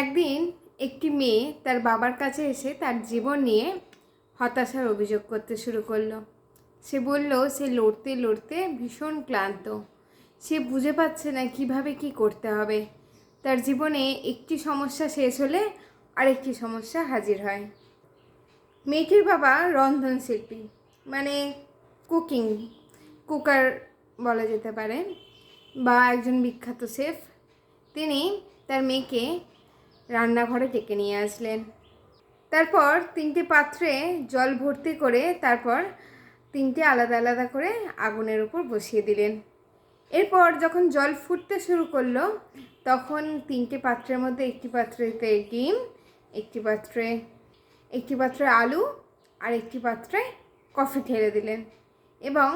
একদিন একটি মেয়ে তার বাবার কাছে এসে তার জীবন নিয়ে হতাশার অভিযোগ করতে শুরু করল। সে বলল, সে লড়তে লড়তে ভীষণ ক্লান্ত। সে বুঝে পাচ্ছে না কীভাবে কি করতে হবে। তার জীবনে একটি সমস্যা শেষ হলে আরেকটি সমস্যা হাজির হয়। মেয়েটির বাবা রন্ধন শিল্পী মানে কুকিং, কুকার বলা যেতে পারে, বা একজন বিখ্যাত শেফ। তিনি তার মেয়েকে রান্নাঘরে ডেকে নিয়ে আসলেন। তারপর তিনটে পাত্রে জল ভর্তি করে তারপর তিনটে আলাদা আলাদা করে আগুনের উপর বসিয়ে দিলেন। এরপর যখন জল ফুটতে শুরু করল, তখন তিনটে পাত্রের মধ্যে একটি পাত্রেতে ডিম, একটি পাত্রে একটি পাত্রে আলু আর একটি পাত্রে কফি ঢেলে দিলেন এবং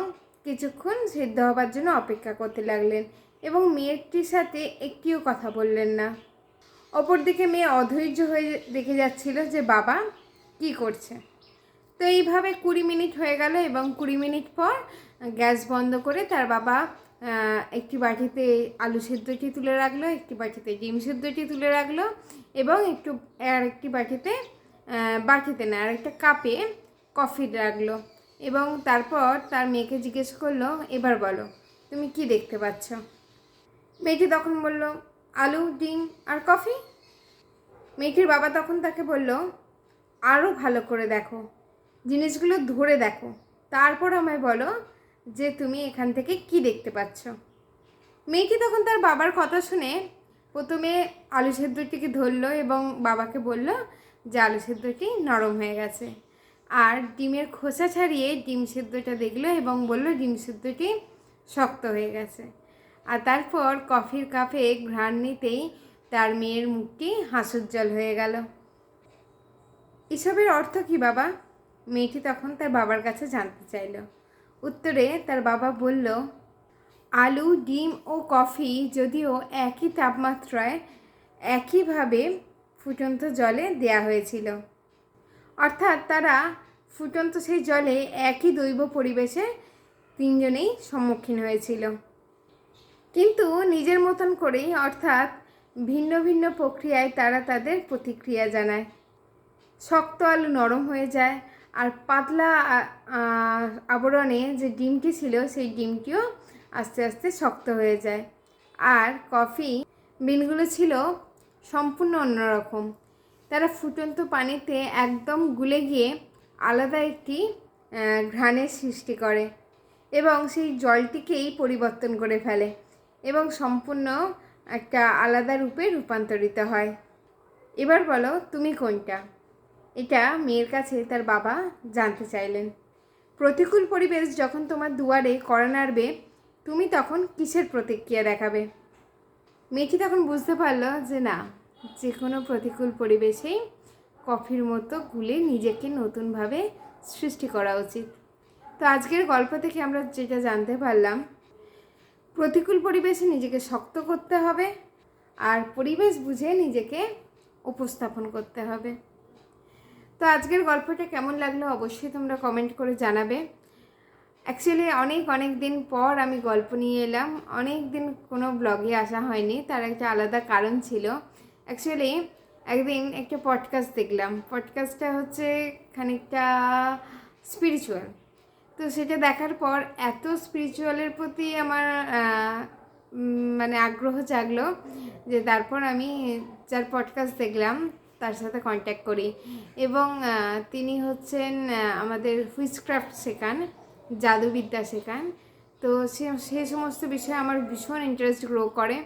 কিছুক্ষণ সিদ্ধ হবার জন্য অপেক্ষা করতে লাগলেন এবং মেয়েটির সাথে একটিও কথা বললেন না। অপরদিকে মেয়ে অধৈর্য হয়ে দেখে যাচ্ছিল যে, বাবা, কি করছে? তো এইভাবে কুড়ি মিনিট হয়ে গেল এবং কুড়ি মিনিট পর গ্যাস বন্ধ করে তার বাবা একটি বাটিতে আলু সেদ্ধটি তুলে রাখল, একটি বাটিতে ডিম সেদ্ধটি তুলে রাখল এবং একটু আর একটি বাটিতে বাটিতে না, আর একটা কাপে কফি রাখল এবং তারপর তার মেয়েকে জিজ্ঞেস করল, এবার বলো, তুমি কি দেখতে পাচ্ছ? মেয়েটি তখন বলল আলু, ডিম আর কফি? মেয়েটির বাবা তখন তাকে বলল আরও ভালো করে দেখো, জিনিসগুলো ধরে দেখো। তারপর আমায় বলো যে তুমি এখান থেকে কি দেখতে পাচ্ছ? মেয়েটি তখন তার বাবার কথা শুনে প্রথমে আলু সেদ্ধটিকে ধরলো এবং বাবাকে বলল যে আলু সেদ্ধটি নরম হয়ে গেছে। আর ডিমের খোসা ছাড়িয়ে ডিম সেদ্ধটা দেখল এবং বলল ডিম সেদ্ধটি শক্ত হয়ে গেছে। আর তারপর কফির কাপে ঘ্রাণ নিতেই তার মেয়ের মুখটি হাসুজ্জ্বল হয়ে গেল। এসবের অর্থ কি বাবা? মেয়েটি তখন তার বাবার কাছে জানতে চাইল। উত্তরে তার বাবা বলল, আলু, ডিম ও কফি যদিও একই তাপমাত্রায় একইভাবে ফুটন্ত জলে দেয়া হয়েছিল, অর্থাৎ তারা ফুটন্ত সেই জলে একই দৈব পরিবেশে তিনজনেই সম্মুখীন হয়েছিল। কিন্তু নিজের মতন করেই, অর্থাৎ ভিন্ন ভিন্ন প্রক্রিয়ায় তারা তাদের প্রতিক্রিয়া জানায়। শক্ত আলু নরম হয়ে যায় আর পাতলা আবরণে যে ডিমটি ছিল, সেই ডিমটিও আস্তে আস্তে শক্ত হয়ে যায়। আর কফি বিনগুলো ছিল সম্পূর্ণ অন্যরকম। তারা ফুটন্ত পানিতে একদম গুলে গিয়ে আলাদা একটি ঘ্রাণের সৃষ্টি করে এবং সেই জলটিকেই পরিবর্তন করে ফেলে। এবং সম্পূর্ণ একটা আলাদা রূপে রূপান্তরিত হয়। এবার বলো, তুমি কোনটা? এটা মেয়ের কাছে তার বাবা জানতে চাইলেন। প্রতিকূল পরিবেশ যখন তোমার দুয়ারে কড়া নাড়বে, তুমি তখন কিসের প্রতিক্রিয়া দেখাবে? মেয়েটি তখন বুঝতে পারল যে না যে কোনো প্রতিকূল পরিবেশেই কফির মতো গুলে নিজেকে নতুনভাবে সৃষ্টি করা উচিত। তো আজকের গল্প থেকে আমরা যেটা জানতে পারলাম প্রতিকূল পরিবেশে নিজেকে শক্ত করতে হবে আর পরিবেশ বুঝে নিজেকে উপস্থাপন করতে হবে। তো আজকের গল্পটা কেমন লাগল অবশ্যই তোমরা কমেন্ট করে জানাবে। অ্যাকচুয়ালি অনেক অনেক দিন পর আমি গল্প নিয়ে এলাম। অনেক দিন কোনো ব্লগে আসা হয়নি, তার একটা আলাদা কারণ ছিল। অ্যাকচুয়ালি একদিন একটা পডকাস্ট দেখলাম। পডকাস্টটা হচ্ছে খানিকটা স্পিরিচুয়াল তো সেটা দেখার পর এত স্পিরিচুয়ালের প্রতি আমার মানে আগ্রহ জাগলো যে তারপর আমি যার পডকাস্ট দেখলাম, তার সাথে কন্ট্যাক্ট করি। এবং তিনি হচ্ছেন আমাদের হুইচক্রাফট শেখান, জাদুবিদ্যা শেখান। তো সে সে সমস্ত বিষয়ে আমার ভীষণ ইন্টারেস্ট গ্রো করে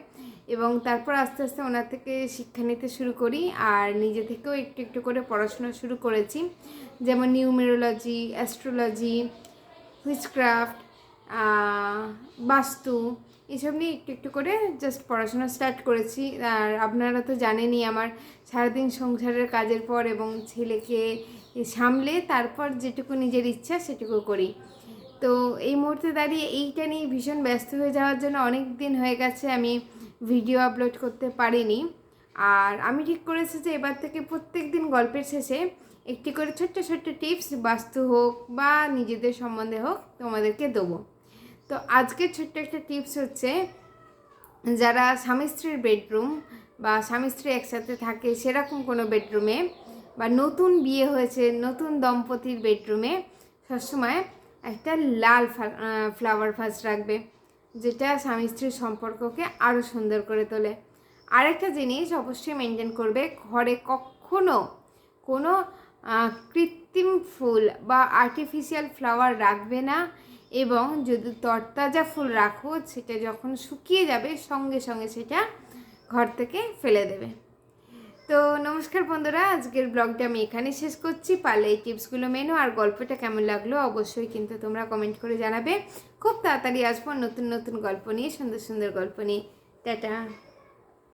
এবং তারপর আস্তে আস্তে ওনার থেকে শিক্ষা নিতে শুরু করি আর নিজে থেকেও একটু একটু করে পড়াশোনা শুরু করেছি। যেমন নিউমেরোলজি অ্যাস্ট্রোলজি হুইচক্রাফট বাস্তু, এসব নিয়ে একটু একটু করে জাস্ট পড়াশোনা স্টার্ট করেছি। আর আপনারা তো জানেনই আমার সারাদিন সংসারের কাজের পর এবং ছেলেকে সামলে তারপর যেটুকু নিজের ইচ্ছা সেটুকু করি। তো এই মুহূর্তে দাঁড়িয়ে এইটা নিয়ে ভীষণ ব্যস্ত হয়ে যাওয়ার জন্য অনেক দিন হয়ে গেছে আমি ভিডিও আপলোড করতে পারিনি। আর আমি ঠিক করেছি যে এবার থেকে প্রত্যেক দিন গল্পের শেষে একটি করে ছোট্ট ছোট্ট টিপস বাস্তু হোক বা নিজেদের সম্বন্ধে হোক তোমাদেরকে দেবো। তো আজকের ছোট্ট একটা টিপস হচ্ছে, যারা স্বামী স্ত্রীর বেডরুম বা স্বামী স্ত্রী একসাথে থাকে সেরকম কোনো বেডরুমে বা নতুন বিয়ে হয়েছে, নতুন দম্পতির বেডরুমে সবসময় একটা লাল ফ্লাওয়ার ভাস রাখবে, যেটা স্বামী স্ত্রীর সম্পর্ককে আরও সুন্দর করে তোলে। আরেকটা জিনিস অবশ্যই মেনটেন করবে, ঘরে কখনো কোনো কৃত্রিম ফুল বা আর্টিফিশিয়াল ফ্লাওয়ার রাখবে না এবং যদি তরতাজা ফুল রাখো, সেটা যখন শুকিয়ে যাবে, সঙ্গে সঙ্গে সেটা ঘর থেকে ফেলে দেবে। তো নমস্কার বন্ধুরা, আজকের ব্লগটা আমি এখানে শেষ করছি। পারলে এই টিপসগুলো মেনো আর গল্পটা কেমন লাগল অবশ্যই কিন্তু তোমরা কমেন্ট করে জানাবে। খুব তাড়াতাড়ি আসব নতুন নতুন গল্প নিয়ে, সুন্দর সুন্দর গল্প নিয়ে। টাটা।